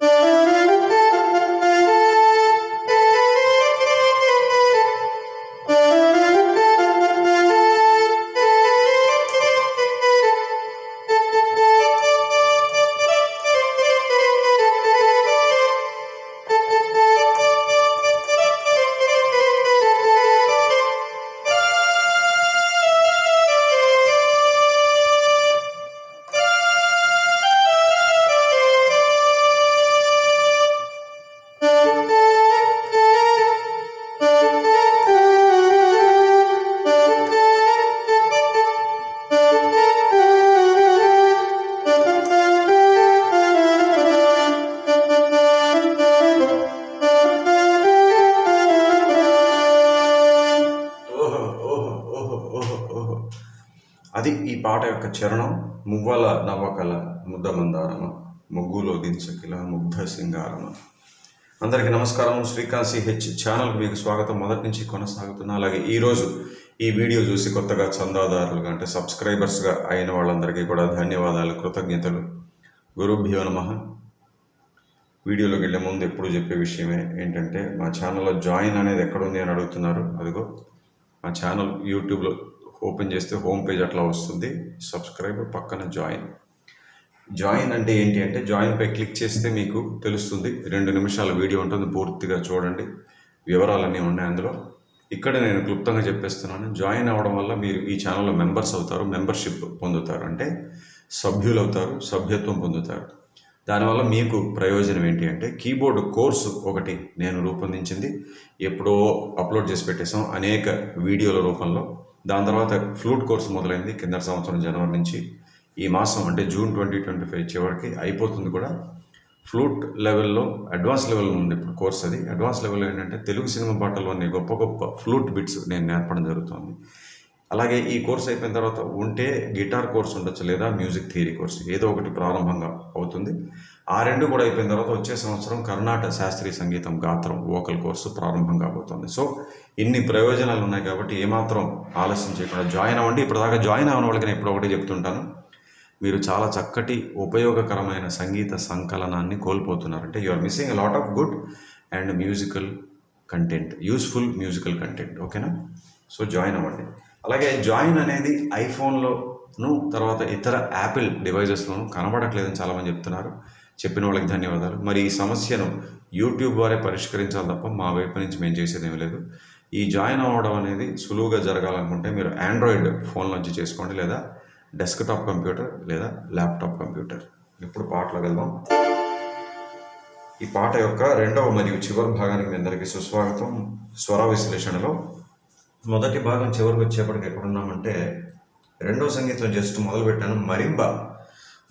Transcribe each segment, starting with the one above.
Música యొక్క చరణం మువ్వల నవ్వకల ముద్దమందారమ ముగ్గులో దించకిల ముగ్ధ సింగారమ అందరికీ నమస్కారం శ్రీకాంత్ హెచ్ ఛానల్కి మీకు స్వాగతం. మొదటి నుంచి కొనసాగుతున్నా అలాగే ఈరోజు ఈ వీడియో చూసి కొత్తగా చందాదారులుగా అంటే సబ్స్క్రైబర్స్గా అయిన వాళ్ళందరికీ కూడా ధన్యవాదాలు కృతజ్ఞతలు. గురుభ్యో నమ. వీడియోలోకి వెళ్ళే ముందు ఎప్పుడు చెప్పే విషయమే ఏంటంటే మా ఛానల్లో జాయిన్ అనేది ఎక్కడుంది అని అడుగుతున్నారు. అదిగో మా ఛానల్ యూట్యూబ్లో ఓపెన్ చేస్తే హోమ్ పేజ్ అట్లా వస్తుంది. సబ్స్క్రైబ్ పక్కన జాయిన్ జాయిన్ అంటే ఏంటి అంటే జాయిన్పై క్లిక్ చేస్తే మీకు తెలుస్తుంది. రెండు నిమిషాల వీడియో ఉంటుంది. పూర్తిగా చూడండి. వివరాలన్నీ ఉన్నాయి అందులో. ఇక్కడ నేను క్లుప్తంగా చెప్పేస్తున్నాను. జాయిన్ అవ్వడం వల్ల మీరు ఈ ఛానల్లో మెంబర్స్ అవుతారు. మెంబర్షిప్ పొందుతారు. అంటే సభ్యులు అవుతారు. సభ్యత్వం పొందుతారు. దానివల్ల మీకు ప్రయోజనం ఏంటి అంటే కీబోర్డ్ కోర్సు ఒకటి నేను రూపొందించింది. ఎప్పుడో అప్లోడ్ చేసి పెట్టేసాం అనేక వీడియోల రూపంలో. దాని తర్వాత ఫ్లూట్ కోర్సు మొదలైంది కింద సంవత్సరం జనవరి నుంచి. ఈ మాసం అంటే జూన్ ట్వంటీ ట్వంటీ ఫైవ్ చివరికి అయిపోతుంది కూడా. ఫ్లూట్ లెవెల్లో అడ్వాన్స్ లెవెల్ ఉంది ఇప్పుడు కోర్స్ అది. అడ్వాన్స్ లెవెల్ ఏంటంటే తెలుగు సినిమా పాటల్లోని గొప్ప గొప్ప ఫ్లూట్ బిట్స్ నేను నేర్పడం జరుగుతుంది. అలాగే ఈ కోర్స్ అయిపోయిన తర్వాత ఉంటే గిటార్ కోర్స్ ఉండొచ్చు లేదా మ్యూజిక్ థియరీ కోర్స్ ఏదో ఒకటి ప్రారంభంగా అవుతుంది. ఆ రెండు కూడా అయిపోయిన తర్వాత వచ్చే సంవత్సరం కర్ణాటక శాస్త్రీయ సంగీతం గాత్రం వోకల్ కోర్సు ప్రారంభం కాబోతోంది. సో ఇన్ని ప్రయోజనాలు ఉన్నాయి కాబట్టి ఏమాత్రం ఆలస్యం చేయకుండా జాయిన్ అవ్వండి. ఇప్పటిదాకా జాయిన్ అవ్వని వాళ్ళకి నేను ఇప్పుడు ఒకటే చెప్తుంటాను. మీరు చాలా చక్కటి ఉపయోగకరమైన సంగీత సంకలనాన్ని కోల్పోతున్నారు. అంటే you are missing lot of good and musical content useful musical content ఓకేనా సో జాయిన్ అవ్వండి. అలాగే జాయిన్ అనేది ఐఫోన్లోను తర్వాత ఇతర యాపిల్ డివైజెస్లోనూ కనబడట్లేదని చాలామంది చెప్తున్నారు. చెప్పిన వాళ్ళకి ధన్యవాదాలు. మరి ఈ సమస్యను యూట్యూబ్ వారే పరిష్కరించాలి తప్ప మా వైపు నుంచి మేము చేసేది ఏమీ లేదు. ఈ జాయిన్ అవ్వడం అనేది సులువుగా జరగాలనుకుంటే మీరు ఆండ్రాయిడ్ ఫోన్ నుంచి చేసుకోండి లేదా డెస్క్టాప్ కంప్యూటర్ లేదా ల్యాప్టాప్ కంప్యూటర్. ఇప్పుడు పాటలు వెళ్దాం. ఈ పాట యొక్క రెండవ మరియు చివరి భాగానికి మీ అందరికీ సుస్వాగతం. స్వర విశ్లేషణలో మొదటి భాగం చివరికి వచ్చేప్పటికి ఎక్కడున్నామంటే రెండవ సంగీతం జస్ట్ మొదలుపెట్టాను. మరింబ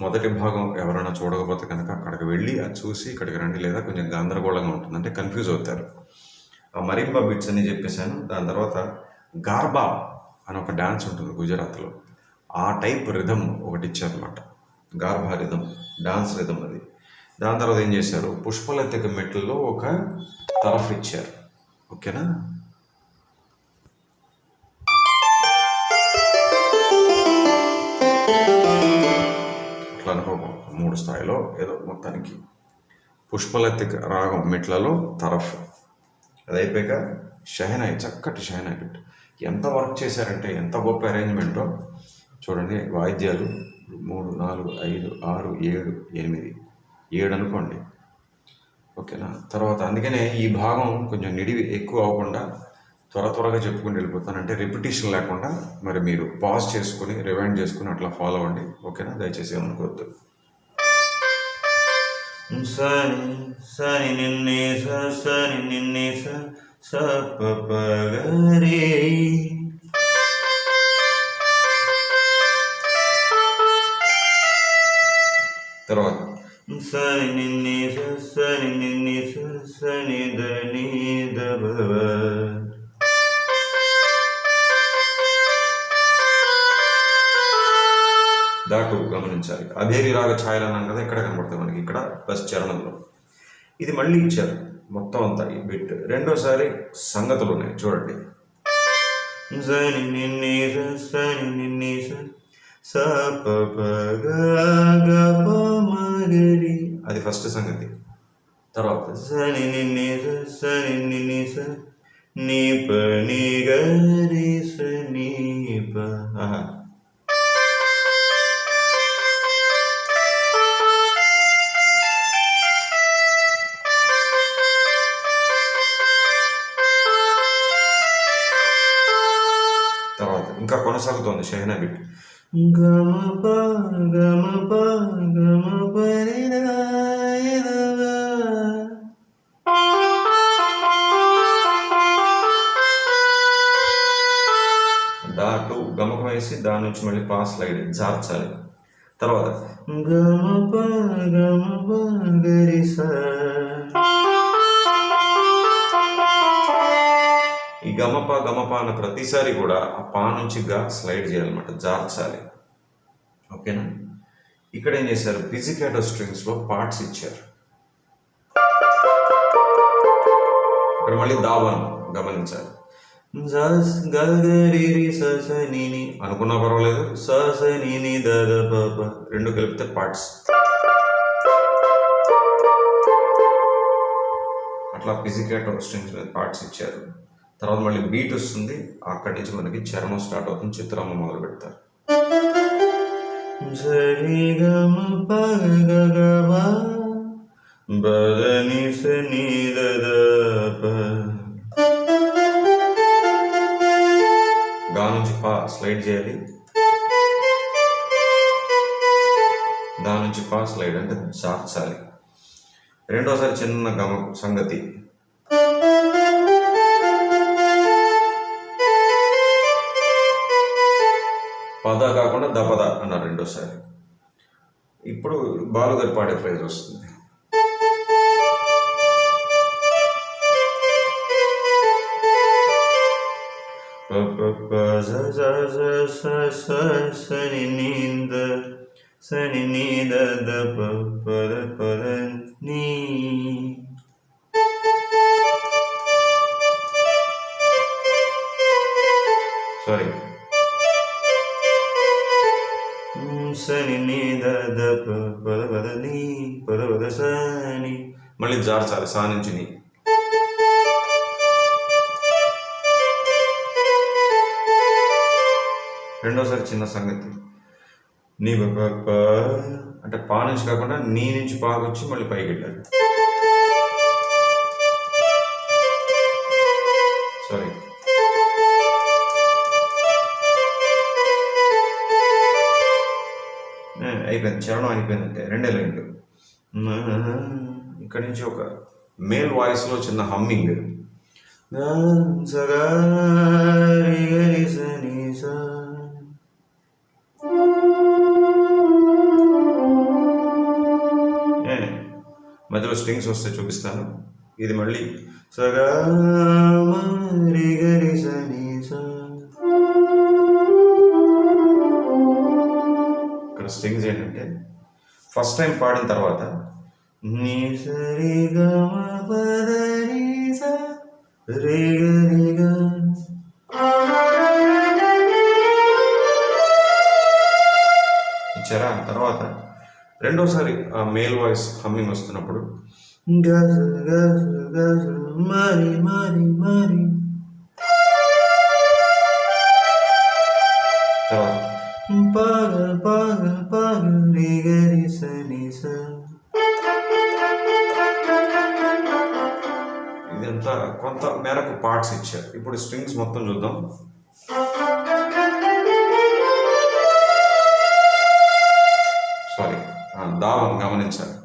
మొదటి భాగం ఎవరైనా చూడకపోతే కనుక అక్కడికి వెళ్ళి అది చూసి ఇక్కడికి రండి లేదా కొంచెం గందరగోళంగా ఉంటుంది. అంటే కన్ఫ్యూజ్ అవుతారు. ఆ మరింబా బిట్స్ అని చెప్పేశాను. దాని తర్వాత గార్బా అని ఒక డ్యాన్స్ ఉంటుంది గుజరాత్లో. ఆ టైప్ రిధమ్ ఒకటి ఇచ్చారనమాట గార్భా రిధమ్ డాన్స్ రిధమ్ అది. దాని తర్వాత ఏం చేశారు? పుష్పలతిక మెట్లలో ఒక తరఫ్ ఇచ్చారు. ఓకేనా? మూడు స్థాయిలో ఏదో మొత్తానికి పుష్పలతిక రాగం మెట్లలో తరఫ్. అది అయిపోయాక షహనాయి చక్కటి షహనాయి బిట్ ఎంత వర్క్ చేశారంటే ఎంత గొప్ప అరేంజ్మెంటో చూడండి వాయిద్యాలు మూడు నాలుగు ఐదు ఆరు ఏడు ఎనిమిది. ఏడు అనుకోండి. ఓకేనా? తర్వాత అందుకనే ఈ భాగం కొంచెం నిడివి ఎక్కువ అవ్వకుండా త్వర త్వరగా చెప్పుకుని వెళ్ళిపోతానంటే రిపిటేషన్ లేకుండా మరి మీరు పాజ్ చేసుకుని రివైండ్ చేసుకుని అట్లా ఫాలో అవ్వండి. ఓకేనా? దయచేసి ఏమనుకోవద్దు సని సని నిన్నే స సని నిన్నే స స ప ప గ రే తర్వాత సని నిన్నే ప్లస్ చరణంలో. ఇది మళ్ళీ ఇచ్చారు. మొత్తం అంతా ఈ బిట్. రెండోసారి సంగతులు ఉన్నాయి చూడండి స అది ఫస్ట్ సంగతి. తర్వాత సని నిన్ని సని నిన్ని స నీ ప నీ గరి స నీ కొనసాగుతోంది షహనా బిట్. గమ ప గమ ప గమ దా టు గమకం వేసి దాని నుంచి మళ్ళీ పా స్లైడ్. జార్చాలి తర్వాత. గమ ప గమ ప గరి సా గమప గమప అన్న ప్రతిసారి కూడా ఆ పా నుంచి గా స్లైడ్ చేయాలన్నమాట. జార్చాలి. ఓకేనా? ఇక్కడ ఏం చేశారు? పిజికేటో స్ట్రింగ్స్లో పార్ట్స్ ఇచ్చారు. ఇక్కడ మళ్ళీ దావాను గమనించాలి. అనుకున్నా పర్వాలేదు. స ద రెండు కలిపితే పార్ట్స్ అట్లా పిజికేటో స్ట్రింగ్స్ మీద పార్ట్స్ ఇచ్చారు. తర్వాత మళ్ళీ బీట్ వస్తుంది. అక్కడి నుంచి మనకి చరణం స్టార్ట్ అవుతుంది. చిత్రమ్మ మొదలు పెడతారు. సరి గమ ప గ గ మ బద ని స ని ద ద ప. గా నుంచి పా స్లైడ్ చేయాలి. దాని నుంచి పా స్లైడ్ అంటే చార్చాలి రెండోసారి చిన్న గమ సంగతి. పద కాకుండా దపద అన్నారు రెండోసారి ఇప్పుడు బాలుగారి పాడే ప్రైజ్ వస్తుంది ప ప ప జ జ జ ప సాని మళ్ళీ జార్చాలి సా నుంచి నీ. రెండోసారి చిన్న సంగతి. నీ అంటే పా నుంచి కాకుండా నీ నుంచి పాకు వచ్చి మళ్ళీ పైకి వెళ్ళాలి. సారీ అయిపోయింది. చరణం అయిపోయిందంటే రెండే రెండు ఇక్కడి నుంచి ఒక మేల్ వాయిస్లో చిన్న హమ్మింగ్. రి గ ని మధ్యలో స్ట్రింగ్స్ వస్తే చూపిస్తాను. ఇది మళ్ళీ. సగా గ గరి రి ఫస్ట్ టైం పాడిన తర్వాత నీ సరిగా ఇచ్చారా? తర్వాత రెండోసారి ఆ మేల్ వాయిస్ హమ్మింగ్ వస్తున్నప్పుడు గజ గజ గజ మరి మరి మరి. తర్వాత పగ పగ కొంత మేరకు పార్ట్స్ ఇచ్చారు. ఇప్పుడు స్ట్రింగ్స్ మొత్తం చూద్దాం. సారీ దావం గమనించాలి.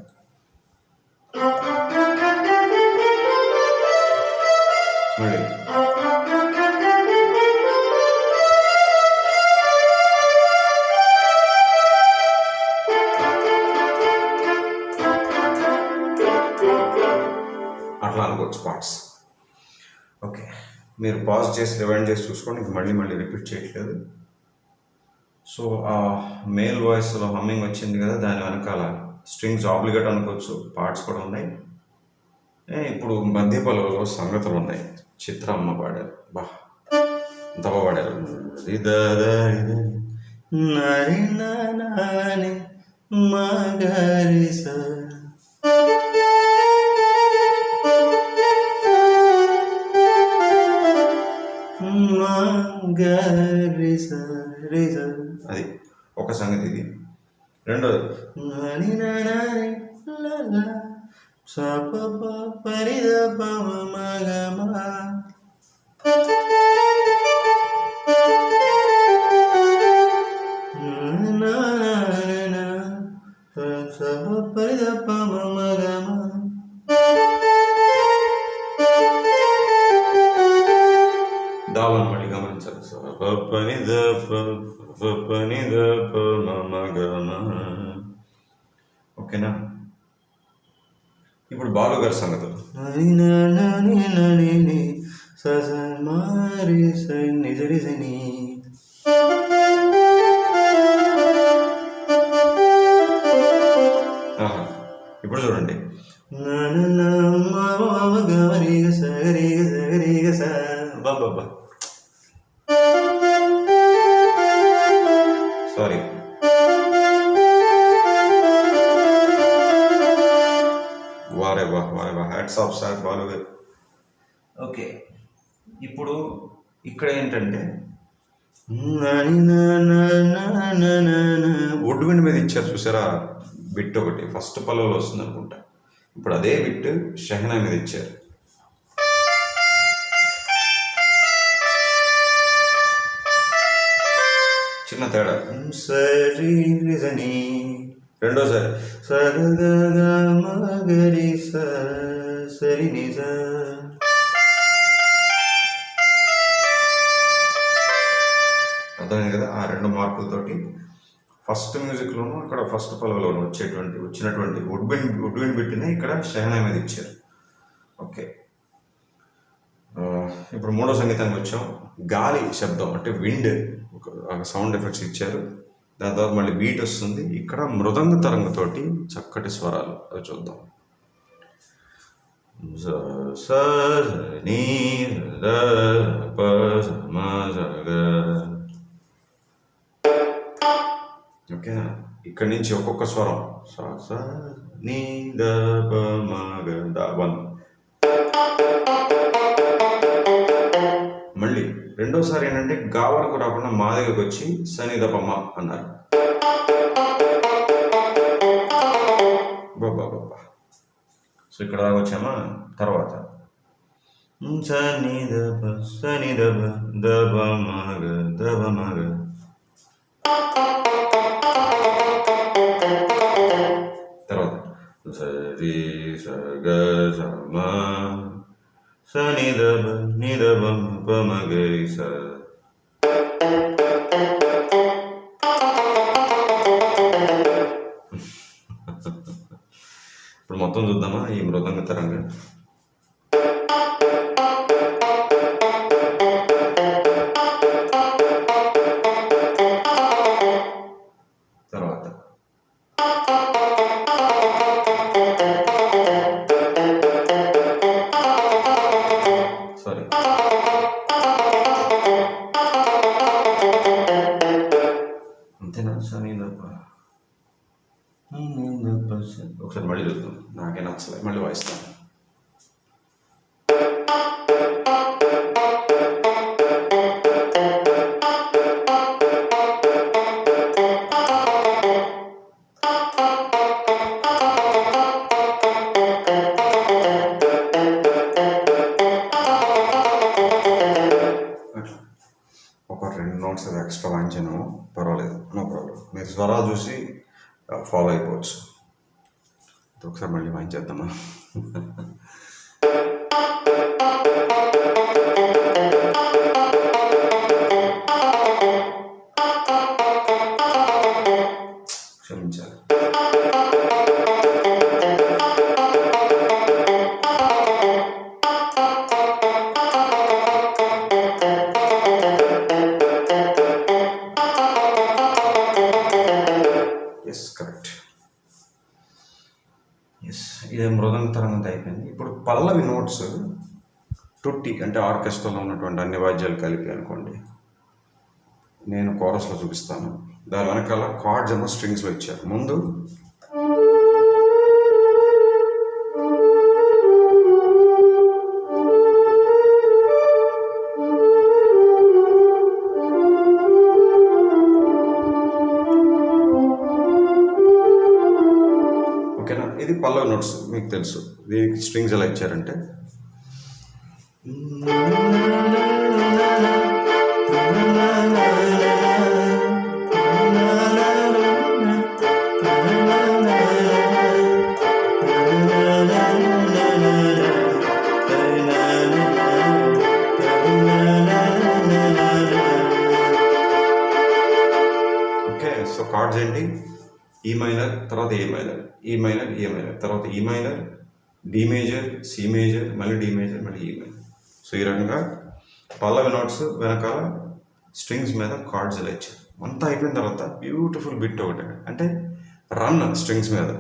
మీరు పాజ్ చేసి రివైండ్ చేసి చూసుకోండి. ఇంక మళ్ళీ మళ్ళీ రిపీట్ చేయట్లేదు. సో ఆ మేల్ వాయిస్లో హమ్మింగ్ వచ్చింది కదా దాని వెనకాల స్ట్రింగ్స్ ఆబ్లిగేట్ అనుకోవచ్చు పార్ట్స్ కూడా ఉన్నాయి. ఇప్పుడు మధ్య పలువులో సంగతులు ఉన్నాయి. చిత్రమ్మ పాడారు. బా ఎంత పాడారు. ఇద ద నాని మగరి మళ్ళీ గమనించాలి స ప ప ని ద ప ప ప ని ద ప మ మ గ మ. ఓకేనా? ఇప్పుడు బాలు గారి సంగతులు నని హ్యాట్స్ ఆఫ్ సార్ ఓకే ఇప్పుడు ఇక్కడ ఏంటంటే నని న న న న న న వుడ్ విండ్ మీద ఇచ్చారు చూసారా? బిట్ ఒకటి. ఫస్ట్ పల్లవులో వస్తుంది అనుకుంటా. ఇప్పుడు అదే బిట్ షహనా మీద ఇచ్చారు. చిన్న తేడా. స రి రి స ని రెండోసారి. స గ గ స అర్థమైంది కదా? ఆ రెండు మార్కులతోటి ఫస్ట్ మ్యూజిక్లోనూ అక్కడ ఫస్ట్ పల్లవిలోను వచ్చేటువంటి వచ్చినటువంటి వుడ్ బిన్ వుడ్ బిట్ని ఇక్కడ షహనా మీద ఇచ్చారు. ఓకే. ఇప్పుడు మూడో సంగీతానికి వచ్చాం. గాలి శబ్దం అంటే విండ్ ఒక సౌండ్ ఎఫెక్ట్స్ ఇచ్చారు. దాని తర్వాత మళ్ళీ బీట్ వస్తుంది. ఇక్కడ మృదంగ తరంగతోటి చక్కటి స్వరాలు. అవి చూద్దాం. స స నీ ప ఓకే ఇక్కడి నుంచి ఒక్కొక్క స్వరం. స స నీ ద ప మ గ ద వన్. రెండోసారి ఏంటంటే గా వరకు రాకుండా మా దగ్గరకు వచ్చి సని దపమ్మ అన్నారు. బాబా బాబా. సో ఇక్కడ దాకా వచ్చామా? తర్వాత. స ని ద ప స మగ ద మగ తర్వాత. సరి సగ సమా గ స మ స ని ద ప ని ద ప మ ప మ గ రి స ఇప్పుడు మొత్తం చూద్దామా ఈ మృదంగ తరంగా ఒకసారి మళ్ళీ చూద్దాం నాకే నచ్చలేదు మళ్ళీ వాయిస్తాను. ఒకసారి మళ్ళీ వాయించేద్దామా నోట్స్ టుట్టి అంటే ఆర్కెస్ట్రాలో ఉన్నటువంటి అన్ని వాద్యాలు కలిపి అనుకోండి. నేను కోరస్లో చూపిస్తాను. దాని వెనకాల కార్డ్స్ ఏమో స్ట్రింగ్స్లో ఇచ్చారు. ముందు ఓకేనా? ఇది పల్లవ నోట్స్ మీకు తెలుసు. దీనికి స్ట్రింగ్స్ ఎలా ఇచ్చారంటే? ఓకే సో కార్డ్స్ ఏంటి? ఈ మైనర్ తర్వాత A minor? E minor A minor? తర్వాత E minor D major C major మళ్ళీ డి మేజర్ మళ్ళీ ఈ మేజర్ సో ఈ రకంగా పల్లవి నోట్స్ వెనకాల స్ట్రింగ్స్ మీద కార్డ్స్ ఇలా ఇచ్చారు అంతా అయిపోయిన తర్వాత బ్యూటిఫుల్ బిట్ ఒకటి అంటే రన్ స్ట్రింగ్స్ మీద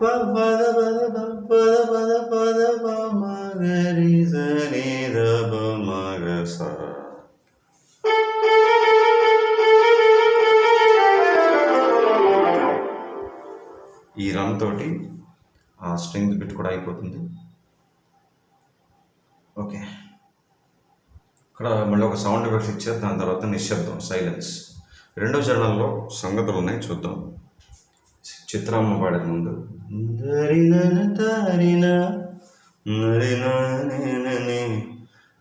పద పద పద పద పద పద ఈ రన్ తోటి ఆ స్ట్రింగ్స్ బిట్ కూడా అయిపోతుంది. ఓకే ఇక్కడ మళ్ళీ ఒక సౌండ్ ఎఫెక్ట్స్ ఇచ్చారు దాని తర్వాత నిశ్శబ్దం సైలెన్స్ రెండో చరణంలో సంగతులు ఉన్నాయి చూద్దాం. చిత్రామ్మ పాడే ముందు. పగని తారిన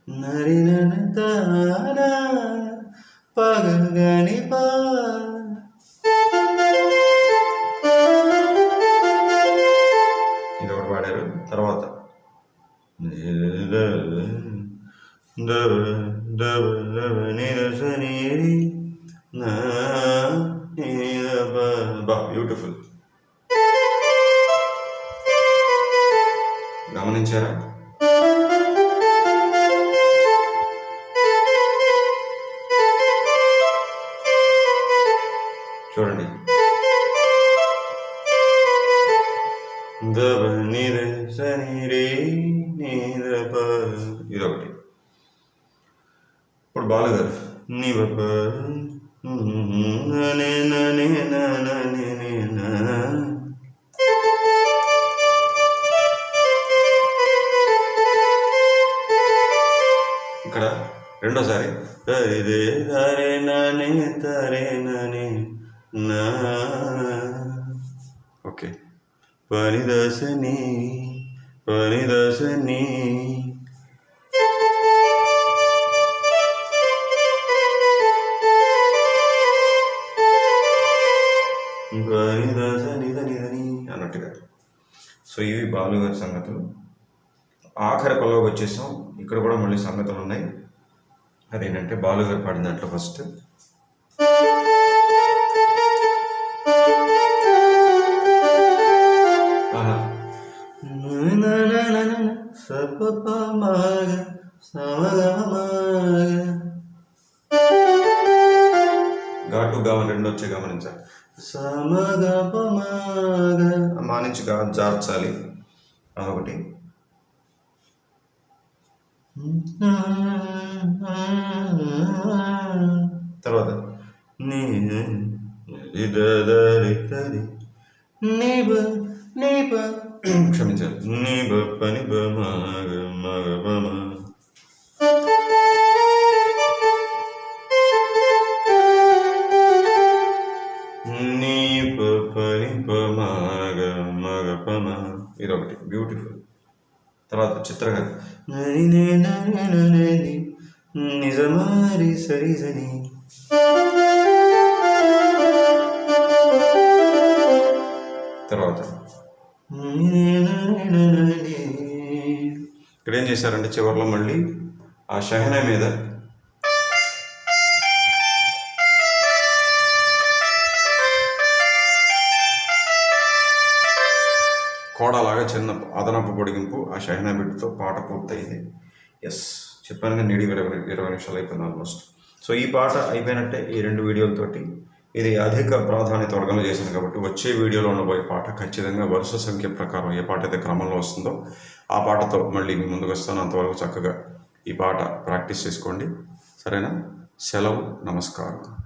నరిన పా దవ ఇక్కడ రెండోసారి. ఇదే తరే ననే తరే ననే నా. ఓకే. పరిదశని ఆఖరి పల్లవికి వచ్చేసాం. ఇక్కడ కూడా మళ్ళీ సంగతులు ఉన్నాయి. అదేంటంటే బాలు గారు పాడిన దాంట్లో ఫస్ట్ ఆహా. సపప మగ సమగమ మగ ఘాటు గామని రెండు వచ్చే గమనించాలి. సమగప మగ మానించి గా జార్చాలి. అదొకటి. తర్వాత నీ ఇదదరితది నీబ నీబ. క్షమించాలి. నీబ పని బ మగ మగ బమ నీ పని ప మగ మగ పమ ఇదొకటి. బ్యూటిఫుల్ తర్వాత చిత్రగారు నిజమారి సరిజని తర్వాత. ఇక్కడ ఏం చేశారంటే చివరిలో మళ్ళీ ఆ షహన మీద కోడలాగా చిన్న అదనపు పొడిగింపు ఆ షహనా బిడ్డతో పాట పూర్తయింది. ఎస్ చెప్పాను కానీ నిడి ఇరవై ఇరవై నిమిషాలు అయిపోయింది ఆల్మోస్ట్ సో ఈ పాట అయిపోయినట్టే ఈ రెండు వీడియోలతోటి ఇది అధిక ప్రాధాన్యత వర్గంలో చేసింది కాబట్టి వచ్చే వీడియోలో ఉండబోయే పాట ఖచ్చితంగా వరుస సంఖ్య ప్రకారం ఏ పాట అయితే క్రమంలో వస్తుందో ఆ పాటతో మళ్ళీ మీ ముందుకు వస్తాను. అంతవరకు చక్కగా ఈ పాట ప్రాక్టీస్ చేసుకోండి. సరేనా? సెలవు నమస్కారం.